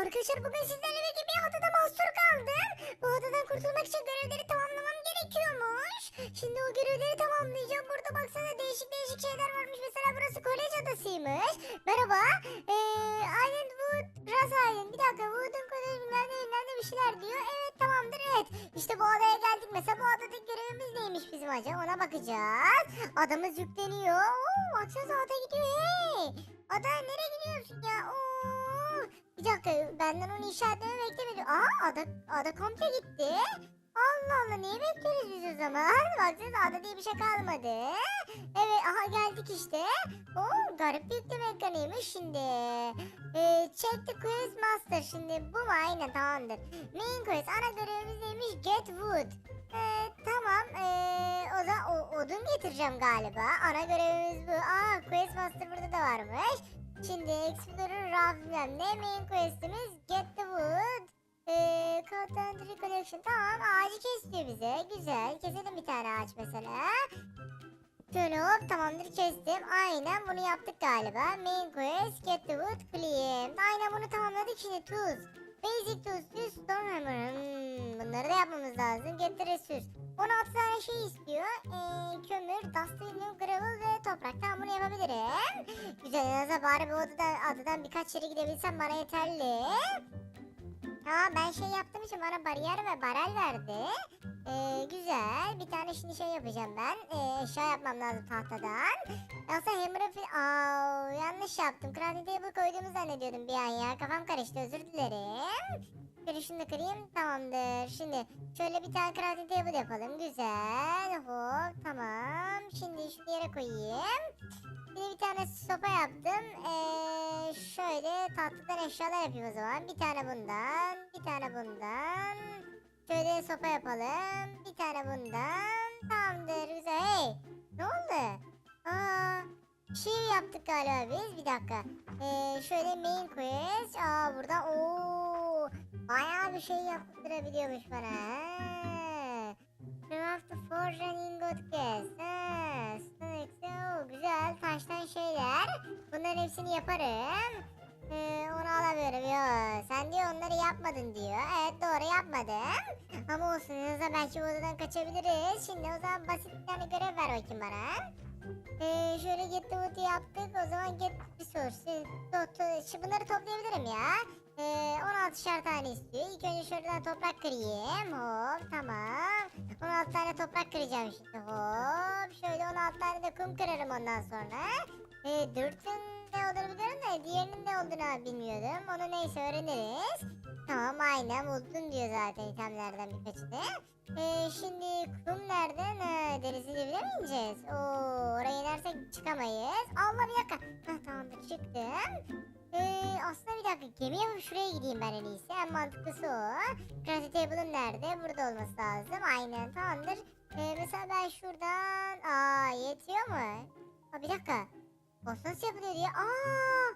Arkadaşlar bugün sizlerle birlikte bir adada mahsur kaldım. Bu adadan kurtulmak için görevleri tamamlamam gerekiyormuş. Şimdi o görevleri tamamlayacağım. Burada baksana değişik değişik şeyler varmış. Mesela burası kolej adasıymış. Merhaba. Ee, Island Wood, Grass Island. Bir dakika Wood'un koleji bilmem ne bilmem ne bir şeyler diyor. Evet tamamdır evet. İşte bu adaya geldik. Mesela bu adadaki görevimiz neymiş bizim acaba? Ona bakacağız. Adamız yükleniyor. Oo, baksanıza ada gidiyor. Hey. Ada nereye gidiyorsun ya? Oo. Dakika benden onu inşa etmemi beklemedi. Aa ada, ada komple gitti. Allah Allah neyi bekliyoruz biz o zaman? Baksanıza ada diye bir şey kalmadı. Evet aha geldik işte. Oo garip bir yükleme ekranıymış şimdi. Ee, check the quest master şimdi bu mu? Aynen tamamdır. Main quest ana görevimiz neymiş? Get wood. Ee, tamam ee, o zaman o, odun getireceğim galiba. Ana görevimiz bu. Aa quest master burada da varmış. Şimdi Explorer bilmem ne main questimiz Get the Wood. Ee, Content Recollection tamam ağacı kes diyor bize. Güzel keselim bir tane ağaç mesela. Şöyle tamamdır kestim. Aynen bunu yaptık galiba. Main quest get the wood claim. Aynen bunu tamamladık şimdi tools. Basic tools use stone hammer. Hmm, bunları da yapmamız lazım. Get resource. 16 tane şey istiyor. Ee, kömür, dust, venom, gravel ve toprak. Tamam bunu yapabilirim. Güzel en azından bari bu odadan, adadan birkaç yere gidebilsem bana yeterli. Aa ben şey yaptığım için bana bariyer ve barel verdi. Ee, güzel. Bir tane şimdi şey yapacağım ben. Ee, eşya yapmam lazım tahtadan. Yoksa hammer'ı fi- Aa, yanlış yaptım. Crafting table koyduğumu zannediyordum bir an ya. Kafam karıştı özür dilerim. Şöyle şunu da kırayım. Tamamdır. Şimdi şöyle bir tane crafting table yapalım. Güzel. Hop tamam. Şimdi şunu yere koyayım. Şimdi bir tane sopa yaptım. Ee, şöyle tatlıdan eşyalar yapayım o zaman. Bir tane bundan. Bir tane bundan. Şöyle sopa yapalım. Bir tane bundan. Tamamdır yaptık galiba biz. Bir dakika. Ee, şöyle main quest. Aa burada ooo. Bayağı bir şey yaptırabiliyormuş bana. Ha. Craft forge ingot quest. Ha. axe, oo, güzel taştan şeyler. Bunların hepsini yaparım. Ee, onu alamıyorum yo. Sen diyor onları yapmadın diyor. Evet doğru yapmadım. Ama olsun en azından belki bu odadan kaçabiliriz. Şimdi o zaman basit bir tane görev ver bakayım bana. Ee, şöyle the wood yaptık. O zaman get. To, to, şu bunları toplayabilirim ya. Ee, 16'şer tane istiyor. İlk önce şuradan toprak kırayım. Hop tamam. 16 tane toprak kıracağım şimdi. Hop. Şöyle 16 tane de kum kırarım ondan sonra. Ee, dürtün ne olduğunu biliyorum da diğerinin ne olduğunu bilmiyordum. Onu neyse öğreniriz. Tamam aynen buldun diyor zaten itemlerden birkaçını. Ee, şimdi kum nereden? Ha, denizin dibine mi ineceğiz? Oo, oraya inersek çıkamayız. Allah bir dakika. Hah tamamdır çıktım. Ee, aslında bir dakika gemi yapıp şuraya gideyim ben en iyisi. En mantıklısı o. Crafting table'ım nerede? Burada olması lazım. Aynen tamamdır. Ee, mesela ben şuradan... Aa yetiyor mu? Aa, bir dakika. O nasıl yapılıyor diye. Aa!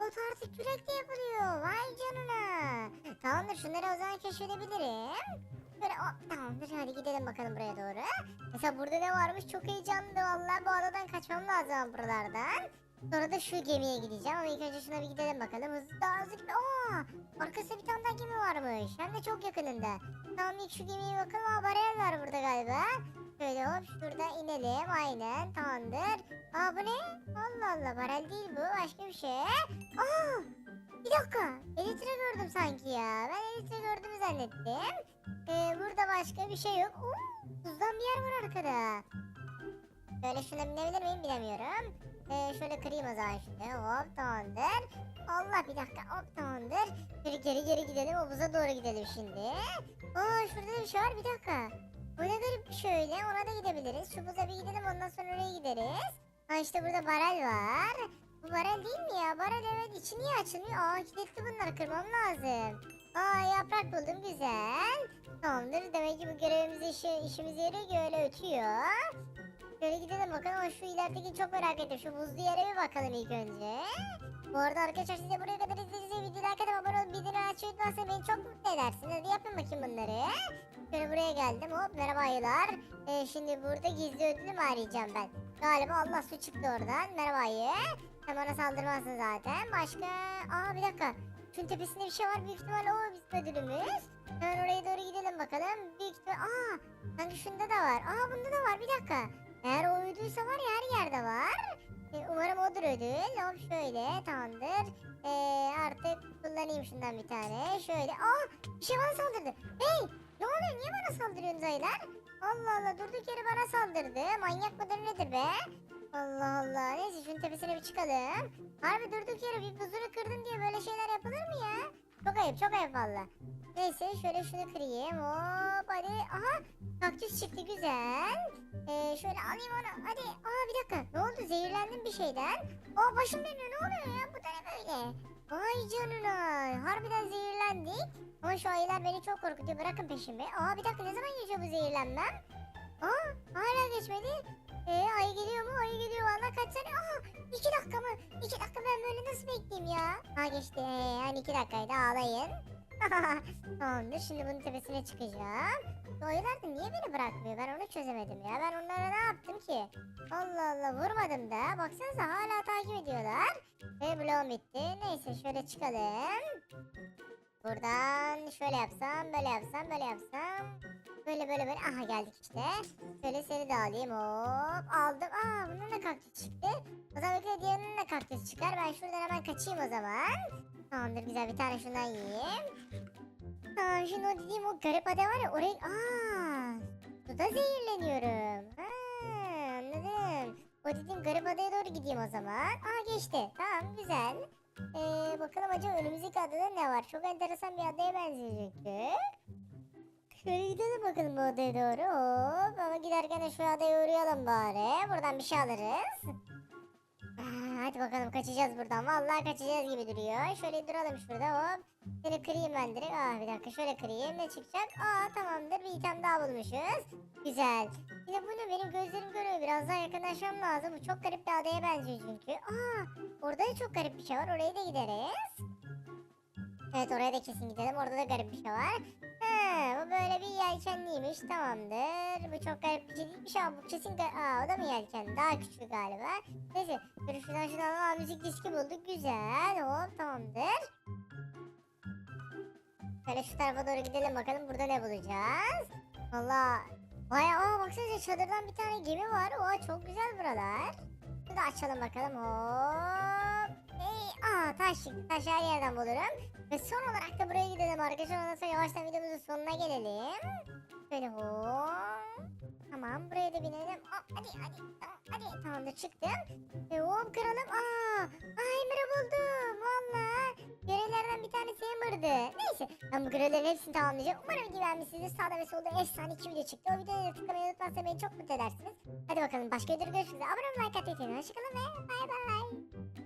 Bot artık kürekle yapılıyor. Vay canına. Tamamdır şunları o zaman keşfedebilirim. Böyle hop tamamdır hadi gidelim bakalım buraya doğru. Mesela burada ne varmış çok heyecanlı vallahi bu adadan kaçmam lazım buralardan. Sonra da şu gemiye gideceğim ama ilk önce şuna bir gidelim bakalım. Hızlı daha hızlı gitme. Aa, arkasında bir tane daha gemi varmış. Hem de çok yakınında. Tamam ilk şu gemiye bakalım. Aa var burada galiba. Şöyle hop şurada inelim. Aynen tamamdır. Aa bu ne? Allah Allah barel değil bu. Başka bir şey. Aa bir dakika. Elitre gördüm sanki ya. Ben elitre gördüğümü zannettim. Ee, burada başka bir şey yok. Oo, buzdan bir yer var arkada. Böyle şuna binebilir miyim bilemiyorum. Ee, şöyle kırayım o zaman şimdi. Hop tamamdır. Allah bir dakika hop tamamdır. Şöyle geri geri gidelim o buza doğru gidelim şimdi. Aa şurada da bir şey var bir dakika. Bu ne garip bir şey ona da gidebiliriz. Şu buza bir gidelim ondan sonra oraya gideriz. Ha işte burada barel var. Bu barel değil mi ya? Barel evet içi niye açılmıyor? Aa kilitli bunları kırmam lazım. Aa yaprak buldum güzel. Tamamdır demek ki bu görevimiz işi, işimize yarıyor öyle ötüyor. Şöyle gidelim bakalım ama şu ilerideki çok merak ettim. Şu buzlu yere bir bakalım ilk önce. Bu arada arkadaşlar siz de buraya kadar izlediğiniz videoyu like atıp abone olup bildirim açmayı beni çok mutlu edersiniz. Hadi yapın bakayım bunları. Şöyle buraya geldim hop merhaba ayılar. Ee, şimdi burada gizli ödülü mü arayacağım ben? Galiba Allah su çıktı oradan. Merhaba ayı. Sen bana saldırmazsın zaten. Başka... Aa bir dakika. şunun tepesinde bir şey var. Büyük ihtimalle o bizim ödülümüz. Hemen oraya doğru gidelim bakalım. Büyük ihtimal... Aa! Sanki şunda da var. Aa bunda da var. Bir dakika. Eğer o uyduysa var ya her yerde var. E, umarım odur ödül. Hop şöyle tamamdır. E, artık kullanayım şundan bir tane. Şöyle. Aa bir şey bana saldırdı. Hey niye bana saldırıyorsunuz ayılar? Allah Allah durduk yere bana saldırdı. Manyak mıdır nedir be? Allah Allah. Neyse şunun tepesine bir çıkalım. Harbi durduk yere bir buzunu kırdın diye böyle şeyler yapılır mı ya? Çok ayıp çok ayıp valla. Neyse şöyle şunu kırayım. Hop hadi. Aha kaktüs çıktı güzel. Ee, şöyle alayım onu. Hadi. Aa bir dakika. Ne oldu? Zehirlendim bir şeyden. Aa başım dönüyor. Ne oluyor ya? Bu da ne böyle? Vay canına. Harbiden zehirlendik. Ama şu ayılar beni çok korkutuyor. Bırakın peşimi. Aa bir dakika ne zaman geçiyor bu zehirlenmem? Aa hala geçmedi. Ee, ayı geliyor mu? Ayı geliyor. Valla kaç saniye? Aa iki dakika mı? İki dakika ben böyle nasıl bekleyeyim ya? Ha geçti. Ee, hani iki dakikaydı ağlayın. Tamamdır. Şimdi bunun tepesine çıkacağım. Bu ayılar da niye beni bırakmıyor? Ben onu çözemedim ya. Ben onlara ne yaptım ki? Allah Allah vurmadım da. Baksanıza hala takip ediyorlar. Ve bloğum bitti. Neyse şöyle çıkalım. Buradan şöyle yapsam, böyle yapsam, böyle yapsam. Böyle böyle böyle. Aha geldik işte. Şöyle seni de alayım. Hop aldım. Aa bunun da kaktüs çıktı. O zaman bekle diğerinin de kaktüs çıkar. Ben şuradan hemen kaçayım o zaman. Tamamdır güzel bir tane şundan yiyeyim. Tamam şimdi o dediğim o garip ada var ya oraya... Aa, suda zehirleniyorum. Ha, anladım. O dediğim garip adaya doğru gideyim o zaman. Aa geçti. Tamam güzel. Ee, bakalım acaba önümüzdeki adada ne var? Çok enteresan bir adaya benzeyecekti. Şöyle gidelim bakalım bu adaya doğru. Hop ama giderken de şu adaya uğrayalım bari. Buradan bir şey alırız. Hadi bakalım kaçacağız buradan. Vallahi kaçacağız gibi duruyor. Şöyle duralım şurada hop. Seni kırayım ben direkt. Aa bir dakika şöyle kırayım. Ne çıkacak? Aa tamamdır bir item daha bulmuşuz. Güzel. Yine bu ne benim gözlerim görüyor. Biraz daha yakınlaşmam lazım. Bu çok garip bir adaya benziyor çünkü. Aa orada da çok garip bir şey var. Oraya da gideriz. Evet oraya da kesin gidelim. Orada da garip bir şey var. He, bu böyle bir yelkenliymiş. Tamamdır. Bu çok garip bir şey değilmiş ama bu kesin... Aa o da mı yelken? Daha küçük galiba. Neyse. Dur şuradan şuradan. Aa müzik diski bulduk. Güzel. Hop tamamdır. Şöyle şu tarafa doğru gidelim bakalım burada ne bulacağız. Valla. Vay aa baksanıza çadırdan bir tane gemi var. Oha çok güzel buralar. Şunu da açalım bakalım. Hop. Aa taş çıktı. Taş her yerden bulurum. Ve son olarak da buraya gidelim arkadaşlar. Ondan sonra yavaştan videomuzun sonuna gelelim. Şöyle hop. Tamam buraya da binelim. Aa, hadi hadi tamam hadi tamamdır çıktım. Ve hop kıralım. Aa, Emir'i buldum. Valla. Görevlerden bir tanesi Emir'di. Neyse ben bu görevlerin hepsini tamamlayacağım. Umarım video beğenmişsinizdir. Sağda ve solda efsane iki video çıktı. O videoya tıklamayı unutmazsanız beni çok mutlu edersiniz. Hadi bakalım başka videoda görüşürüz. Abone olmayı, like atmayı. Hoşçakalın ve bay bay.